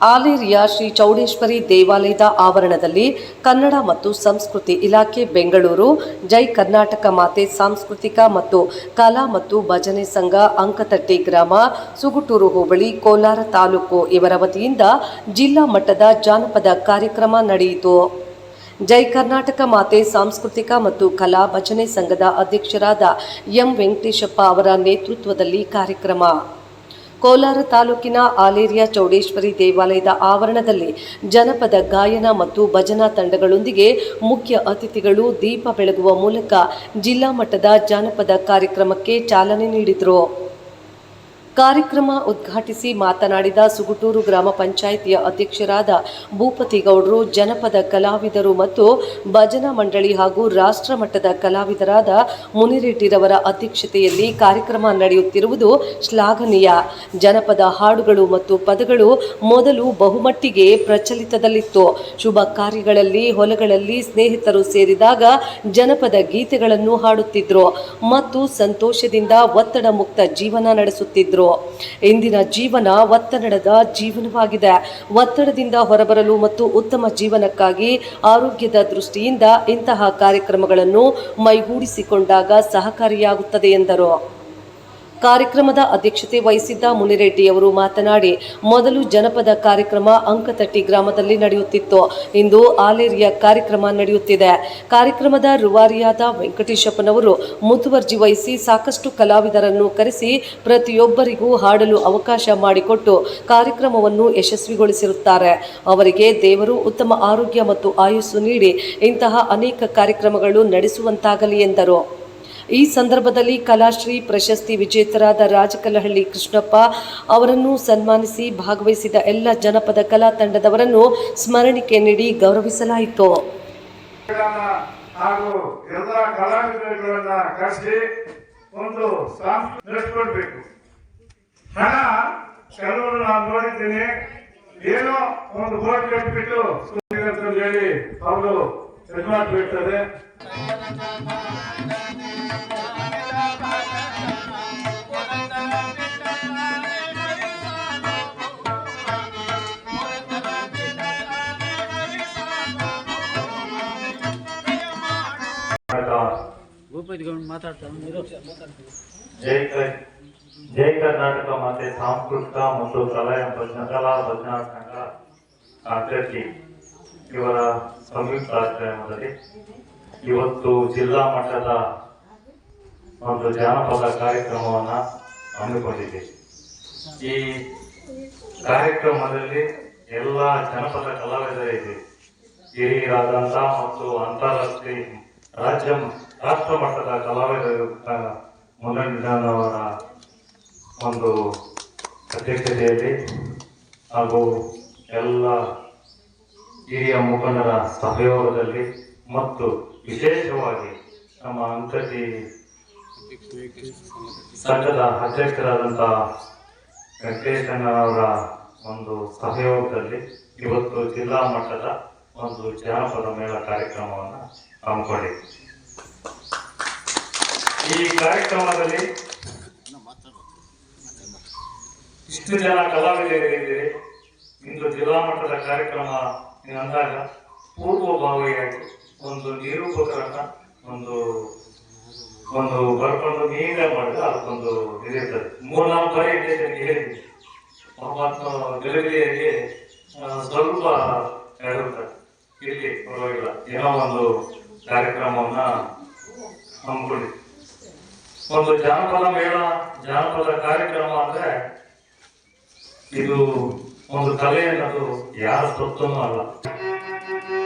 ಆಲೇರಿಯ ಶ್ರೀ ಚೌಡೇಶ್ವರಿ ದೇವಾಲಯದ ಆವರಣದಲ್ಲಿ ಕನ್ನಡ ಮತ್ತು ಸಂಸ್ಕೃತಿ ಇಲಾಖೆ ಬೆಂಗಳೂರು, ಜೈ ಕರ್ನಾಟಕ ಮಾತೆ ಸಾಂಸ್ಕೃತಿಕ ಮತ್ತು ಕಲಾ ಮತ್ತು ಭಜನೆ ಸಂಘ ಅಂಕತಟ್ಟಿ ಗ್ರಾಮ, ಸುಗುಟೂರು ಹೋಬಳಿ, ಕೋಲಾರ ತಾಲೂಕು ಇವರ ವತಿಯಿಂದ ಜಿಲ್ಲಾ ಮಟ್ಟದ ಜಾನಪದ ಕಾರ್ಯಕ್ರಮ ನಡೆಯಿತು. ಜೈ ಕರ್ನಾಟಕ ಮಾತೆ ಸಾಂಸ್ಕೃತಿಕ ಮತ್ತು ಕಲಾ ಭಜನೆ ಸಂಘದ ಅಧ್ಯಕ್ಷರಾದ ಎಂ ವೆಂಕಟೇಶಪ್ಪ ಅವರ ನೇತೃತ್ವದಲ್ಲಿ ಕಾರ್ಯಕ್ರಮ. ಕೋಲಾರ ತಾಲೂಕಿನ ಆಲೇರಿಯ ಚೌಡೇಶ್ವರಿ ದೇವಾಲಯದ ಆವರಣದಲ್ಲಿ ಜನಪದ ಗಾಯನ ಮತ್ತು ಭಜನಾ ತಂಡಗಳೊಂದಿಗೆ ಮುಖ್ಯ ಅತಿಥಿಗಳು ದೀಪ ಬೆಳಗುವ ಮೂಲಕ ಜಿಲ್ಲಾ ಮಟ್ಟದ ಜಾನಪದ ಕಾರ್ಯಕ್ರಮಕ್ಕೆ ಚಾಲನೆ ನೀಡಿದರು. ಕಾರ್ಯಕ್ರಮ ಉದ್ಘಾಟಿಸಿ ಮಾತನಾಡಿದ ಸುಗುಟೂರು ಗ್ರಾಮ ಪಂಚಾಯಿತಿಯ ಅಧ್ಯಕ್ಷರಾದ ಭೂಪತಿ ಗೌಡರು, ಜನಪದ ಕಲಾವಿದರು ಮತ್ತು ಭಜನಾ ಮಂಡಳಿ ಹಾಗೂ ರಾಷ್ಟ್ರ ಮಟ್ಟದ ಕಲಾವಿದರಾದ ಮುನಿರೆಡ್ಡಿರವರ ಅಧ್ಯಕ್ಷತೆಯಲ್ಲಿ ಕಾರ್ಯಕ್ರಮ ನಡೆಯುತ್ತಿರುವುದು ಶ್ಲಾಘನೀಯ. ಜನಪದ ಹಾಡುಗಳು ಮತ್ತು ಪದಗಳು ಮೊದಲು ಬಹುಮಟ್ಟಿಗೆ ಪ್ರಚಲಿತದಲ್ಲಿತ್ತು. ಶುಭ ಕಾರ್ಯಗಳಲ್ಲಿ, ಹೊಲಗಳಲ್ಲಿ ಸ್ನೇಹಿತರು ಸೇರಿದಾಗ ಜನಪದ ಗೀತೆಗಳನ್ನು ಹಾಡುತ್ತಿದ್ರು ಮತ್ತು ಸಂತೋಷದಿಂದ ಒತ್ತಡ ಮುಕ್ತ ಜೀವನ ಇಂದಿನ ಜೀವನ ಒತ್ತಡದ ಜೀವನವಾಗಿದೆ. ಒತ್ತಡದಿಂದ ಹೊರಬರಲು ಮತ್ತು ಉತ್ತಮ ಜೀವನಕ್ಕಾಗಿ ಆರೋಗ್ಯದ ದೃಷ್ಟಿಯಿಂದ ಇಂತಹ ಕಾರ್ಯಕ್ರಮಗಳನ್ನು ಮೈಗೂಡಿಸಿಕೊಂಡಾಗ ಸಹಕಾರಿಯಾಗುತ್ತದೆ ಎಂದರು. ಕಾರ್ಯಕ್ರಮದ ಅಧ್ಯಕ್ಷತೆ ವಹಿಸಿದ್ದ ಮುನಿರೆಡ್ಡಿಯವರು ಮಾತನಾಡಿ, ಮೊದಲು ಜನಪದ ಕಾರ್ಯಕ್ರಮ ಅಂಕತಟ್ಟಿ ಗ್ರಾಮದಲ್ಲಿ ನಡೆಯುತ್ತಿತ್ತು. ಇಂದು ಆಲೇರಿಯ ಕಾರ್ಯಕ್ರಮ ನಡೆಯುತ್ತಿದೆ. ಕಾರ್ಯಕ್ರಮದ ರುವಾರಿಯಾದ ವೆಂಕಟೇಶಪ್ಪನವರು ಮುತುವರ್ಜಿ ವಹಿಸಿ ಸಾಕಷ್ಟು ಕಲಾವಿದರನ್ನು ಕರೆಸಿ ಪ್ರತಿಯೊಬ್ಬರಿಗೂ ಹಾಡಲು ಅವಕಾಶ ಮಾಡಿಕೊಟ್ಟು ಕಾರ್ಯಕ್ರಮವನ್ನು ಯಶಸ್ವಿಗೊಳಿಸಿರುತ್ತಾರೆ. ಅವರಿಗೆ ದೇವರು ಉತ್ತಮ ಆರೋಗ್ಯ ಮತ್ತು ಆಯುಸ್ಸು ನೀಡಿ ಇಂತಹ ಅನೇಕ ಕಾರ್ಯಕ್ರಮಗಳು ನಡೆಸುವಂತಾಗಲಿ ಎಂದರು. ಈ ಸಂದರ್ಭದಲ್ಲಿ ಕಲಾಶ್ರೀ ಪ್ರಶಸ್ತಿ ವಿಜೇತರಾದ ರಾಜಕಲಹಳ್ಳಿ ಕೃಷ್ಣಪ್ಪ ಅವರನ್ನು ಸನ್ಮಾನಿಸಿ ಭಾಗವಹಿಸಿದ ಎಲ್ಲ ಜನಪದ ಕಲಾ ತಂಡದವರನ್ನು ಸ್ಮರಣಿಕೆ ನೀಡಿ ಗೌರವಿಸಲಾಯಿತು. ಹಾಗೂ ಎಲ್ಲ ಕಲಾವಿದರುಗಳನ್ನ ಕರೆಸಿ ಒಂದು ನಡೆಸ್ಕೊಡ್ಬೇಕು ಹಣ ಕೆಲವರು ನಾನು ನೋಡಿದ್ದೀನಿ. ಏನೋ ಒಂದು ಬೋರ್ಡ್ ಕಟ್ಬಿಟ್ಟು ಹೇಳಿ ಅವರು ಇದು ಮಾಡ್ಬಿಡ್ತಾರೆ. ಜೈ ಜೈ ಕರ್ನಾಟಕ ಮತ್ತೆ ಸಾಂಸ್ಕೃತಿಕ ಮತ್ತು ಕಲಾ ಎಂಬ ಕಲಾ ಭಜನಾ ಸಂಘ ಅಧ್ಯಕ್ಷಿ ಇವರ ಸಂಯುಕ್ತ ಆಶ್ರಯದಲ್ಲಿ ಇವತ್ತು ಜಿಲ್ಲಾ ಮಟ್ಟದ ಒಂದು ಜಾನಪದ ಕಾರ್ಯಕ್ರಮವನ್ನು ಹಮ್ಮಿಕೊಂಡಿದೆ. ಈ ಕಾರ್ಯಕ್ರಮದಲ್ಲಿ ಎಲ್ಲ ಜನಪದ ಕಲಾವಿದರಿದೆ. ಹಿರಿಯರಾದಂತ ಮತ್ತು ಅಂತಾರಾಷ್ಟ್ರೀಯ ರಾಜ್ಯ ರಾಷ್ಟ್ರ ಮಟ್ಟದ ಕಲಾವಿದರು ಮುನ್ನಡೆದವರ ಒಂದು ಅಧ್ಯಕ್ಷತೆಯಲ್ಲಿ ಹಾಗೂ ಎಲ್ಲ ಹಿರಿಯ ಮುಖಂಡರ ಸಹಯೋಗದಲ್ಲಿ ಮತ್ತು ವಿಶೇಷವಾಗಿ ನಮ್ಮ ಅಂಕತಿ ಸಂಘದ ಅಧ್ಯಕ್ಷರಾದಂತಹ ವೆಂಕಟೇಶಣ್ಣವರ ಒಂದು ಸಹಯೋಗದಲ್ಲಿ ಇವತ್ತು ಜಿಲ್ಲಾ ಮಟ್ಟದ ಒಂದು ಜಾನಪದ ಮೇಳ ಕಾರ್ಯಕ್ರಮವನ್ನು ಹಮ್ಮಿಕೊಂಡಿದೆ ಈ ಕಾರ್ಯಕ್ರಮದಲ್ಲಿ ಇಷ್ಟು ಜನ ಕಲಾವಿದರಿದ್ದೀರಿ. ಇಂದು ಜಿಲ್ಲಾ ಮಟ್ಟದ ಕಾರ್ಯಕ್ರಮ ಅಂದಾಗ ಪೂರ್ವಭಾವಿಯಾಗಿ ಒಂದು ನಿರೂಪಕರನ್ನ ಒಂದು ಒಂದು ಬರ್ಕೊಂಡು ನೀವೇ ಮಾಡಿದ್ರೆ ಅದಕ್ಕೊಂದು ಇದಿರ್ತದೆ. ಮೂರ್ನಾಲ್ಕು ಬಾರಿ ಇದ್ದೇನೆ ಹೇಳಿದ್ವಿ. ಮತ್ತು ಗಲಗಲಿಯಲ್ಲಿ ಸ್ವಲ್ಪ ಹೇಳಿರ್ತಾರೆ ಇಲ್ಲಿ ಪರವಾಗಿಲ್ಲ. ಏನೋ ಒಂದು ಕಾರ್ಯಕ್ರಮವನ್ನ ಹಮ್ಮಿಕೊಳ್ಳಿ ಒಂದು ಜಾನಪದ ಮೇಳ, ಜಾನಪದ ಕಾರ್ಯಕ್ರಮ ಅಂದ್ರೆ ಇದು ಒಂದು ಕಲೆ ಅನ್ನೋದು ಯಾರ ಸ್ವತ್ತನೂ ಅಲ್ಲ ಿ.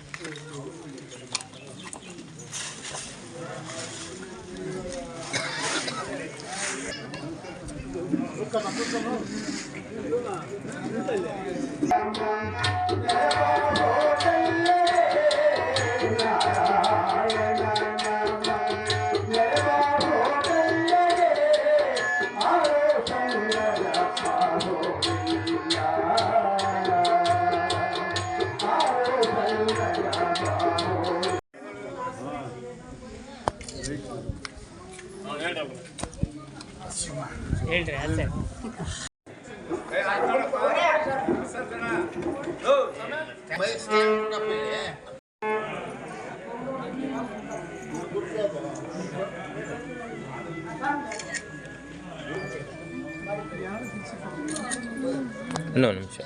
Thank you. ಕಡೆನೇ ಇನ್ನೊಂದು ನಿಮಿಷ